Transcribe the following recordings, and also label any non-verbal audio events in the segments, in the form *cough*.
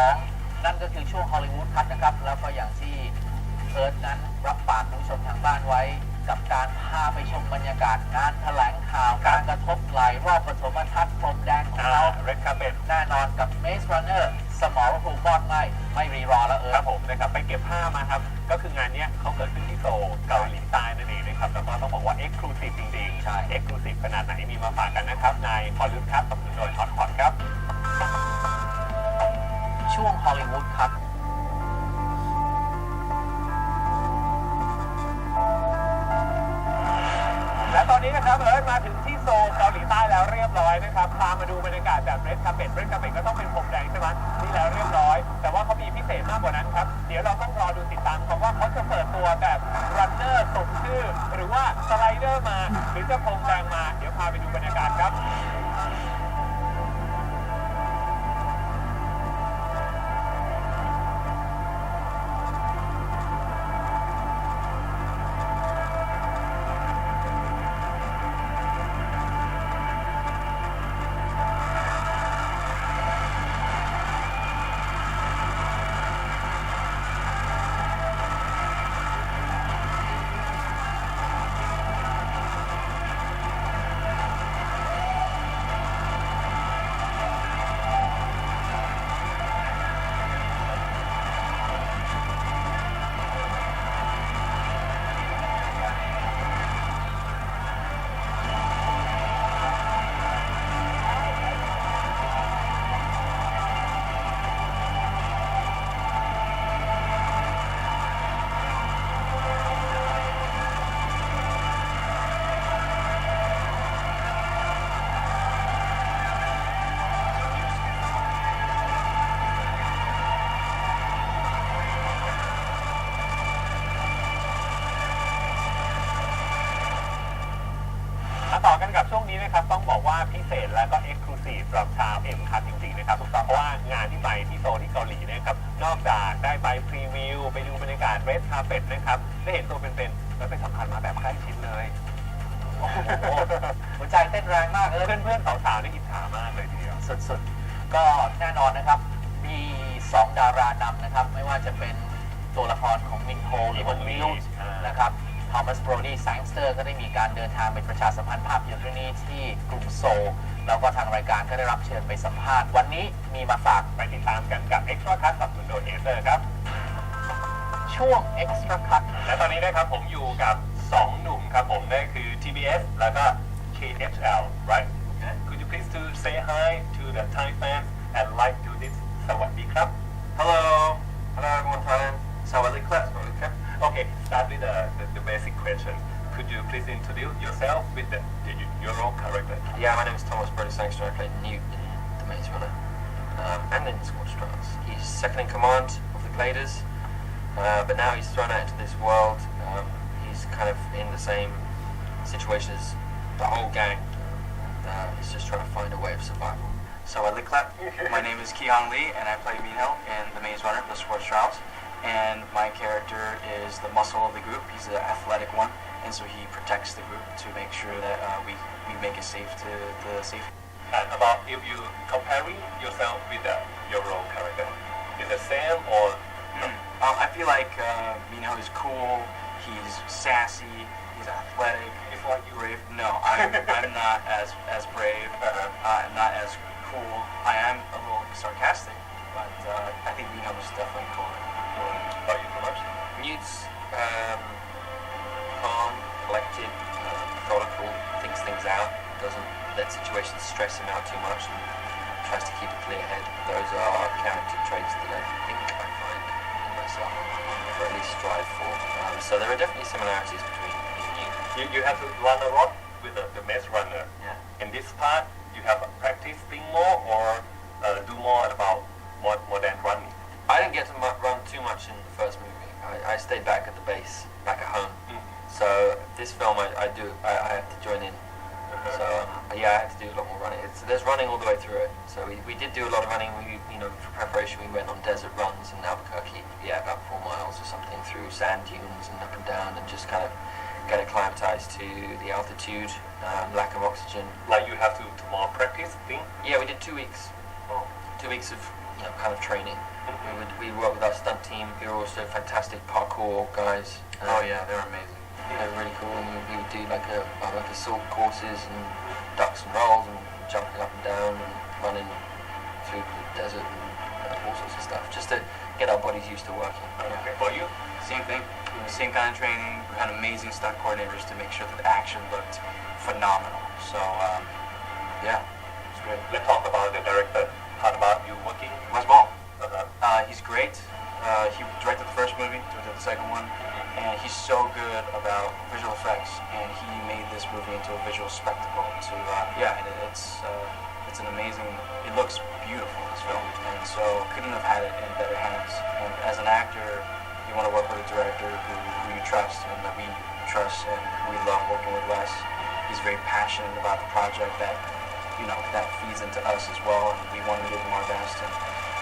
2 นั่นก็คือช่วงฮอลลีวูดคัทนะครับ แล้วก็อย่างที่เอิร์ธนั้นรับปากคุณผู้ชมทางบ้านไว้ กับการพาไปชมบรรยากาศงานแถลงข่าวการกระทบไหลรอบปฐมทัศน์พรมแดงของอ่าเราเรดคาเ e ตแน่นอนกับ Maze Runner สมรภูมิบอดไม่ไม่รีรอแล้วเอิคร์รัธบผมนะครับไปเก็บผ้ามาครับ ก็คืองานเนี้ยเขาเกิดขึ้นที่โซลเกาหลีใต้นั่นเองนะครับแล้วก็ต้องบอกว่าเอ็กซ์คลูซีฟจริงๆใช่เอ็กซ์คลูซีฟขนาดไหนมีมาฝากกันนะครับในพอลลูนครับสนับสนุนโดยฮอต และตอนนี้นะครับเอิร์ธมาถึงที่โซลเกาหลีใต้แล้วเรียบร้อยนะครับ พามาดูบรรยากาศแบบเรดคาเ e ตเรดคาเ e ตก็ต้องเป็นผมแดงใช่ไหมนี่แล้วเรียบร้อย แต่ว่าเขามีพิเศษมากกว่านั้นครับ เดี๋ยวเราต้องรอดูติดตามครับว่าเขาจะเปิดตัวแบบรันเนอร์สมชื่อ หรือว่าสไลเดอร์มา หรือจะพรมแดงมา เดี๋ยวพาไปดูบรรยากาศครับ นกับช่วงนี้นะครับต้องบอกว่าพิเศษและก็เอ็กซ์คลูซีฟสำหรับชาวเอ็มคัทจริงๆนะครับเพราะว่างานที่ไปที่โซนที่เกาหลีเนะครับนอกจากได้ไปพรีวิว ไปดูบรรยากาศเรดคาเ e ตนะครับได้เห็นตัวเป็นๆและไปสัมผัสมาแบบใกล้ชิดเลยโอ้โหหัวใจเต้นแรงมากเอิร์ธเพื่อนๆสาวๆนี่อิจฉามากเลยทีเดียวสุดๆ ก็แน่นอนนะครับ มี2ดารานำนะครับ ไม่ว่าจะเป็นตัวละครของมินโฮหรือว่ามิลส์อ่านนะครับ ทอมัสโบรดี้แซงสเตอร์ก็ได้มีการเดินทางไปประชาสัมพันธ์ภาพยนตร์เรื่องนี้ที่กรุงโซลแล้วก็ทางรายการก็ได้รับเชิญไปสัมภาษณ์ วันนี้มีมาฝากไปติดตามกันกับ Extra Cut สนับสนุนโดยเอเซอร์ครับ ช่วง Extra Cut และตอนนี้นะครับผมอยู่กับ 2 หนุ่มครับผมนั่นคือ TBS แล้วก็ KHL right Could you please to say hi to the Thai fans and like to this สวัสดีครับ Hello. Hello start with the, the, the basic question Could you please introduce yourself with the, your role character Yeah, my name is Thomas Brody Sangster. I play Newt in The Maze Runner. Um, and in Scorched Trials. He's second in command of the Gladers. Uh, but now he's thrown out into this world. Um, he's kind of in the same situation as the whole gang. Uh, he's just trying to find a way of survival. Sawadee Klep. My *laughs* name is Keon Lee, and I play Minho in The Maze Runner, The Sports Trials. And my character is the muscle of the group. He's the athletic one, and so he protects the group to make sure that uh, we, we make it safe to the safe. and about if you comparing yourself with the, your role character is the same or Um, I feel like uh, Minho is cool. He's sassy. He's athletic. it's like you Brave? No, I'm, I'm not as as brave. Uh-huh. Uh, I'm not as cool. I am a little sarcastic, but uh, I think Minho is definitely cooler. About you so much Newt's um, calm, collected, uh, methodical, thinks things out, doesn't let situations stress him out too much, and tries to keep a clear head. Those are character traits that I think I find in myself, or at least strive for. Um, so there are definitely similarities between me and Newt. you, you have to run a lot with the, the maze runner Yeah. in this part you have practicing more or uh, do more about more, more than running I didn't get to run too much in the first movie. I, I stayed back at the base, back at home. Mm. So this film, I, I do, I, I have to join in. So um, yeah, I had to do a lot more running. It's, there's running all the way through it. So we, we did do a lot of running. We, you know, for preparation, we went on desert runs in Albuquerque. Yeah, about four miles or something through sand dunes and up and down, and just kind of get acclimatized to the altitude, um, lack of oxygen. like you have to, to more practice thing Yeah, we did two weeks. oh. Two weeks of you know, kind of training. We would we work with our stunt team, who are also fantastic parkour guys. Oh Um, yeah, they're amazing. they're really cool. And we would do like a like assault courses and ducks and rolls and jumping up and down and running through the desert and uh, all sorts of stuff, just to get our bodies used to working. Okay. For you? Same thing, know, same kind of training. We had amazing stunt coordinators to make sure that the action looked phenomenal. So um, yeah, it's great. Let's talk about the director. How about you working? Wes Ball. Uh, he's great. Uh, he directed the first movie, directed the second one, and he's so good about visual effects. And he made this movie into a visual spectacle. To uh, yeah, it, it's uh, it's an amazing. It looks beautiful this film, and so couldn't have had it in better hands. And as an actor, you want to work with a director who, who you trust and that we trust, and we love working with Wes. He's very passionate about the project that you know that feeds into us as well, and we want to give him our best. And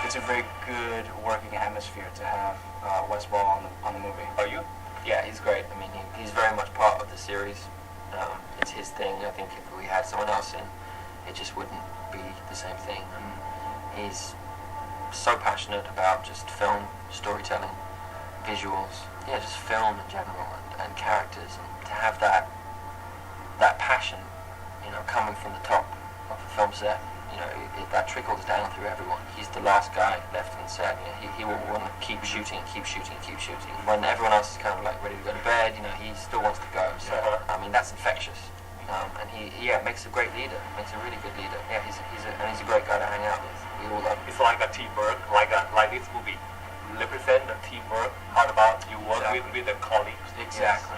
it's a very good working atmosphere to have uh, Wes Ball on the on the movie. Are you? Yeah, he's great. I mean, he, he's very much part of the series. Um, it's his thing. I think if we had someone else in, it just wouldn't be the same thing. And he's so passionate about just film, storytelling, visuals, yeah, just film in general and, and characters. And to have that that passion, you know, coming from the top of the film set, you know, it, it, that trickles down through everyone. He's the last guy left on set. You know, he, he will want to keep shooting, keep shooting, keep shooting. When everyone else is kind of like ready to go to bed, you know, he still wants to go. So. I mean, that's infectious. Um, and he, yeah, makes a great leader. Makes a really good leader. Yeah, he's a, he's a, and he's a great guy to hang out with. We all love him. It's like a teamwork, like a like this movie represent the teamwork. How about you work Exactly. with with the colleagues? Exactly.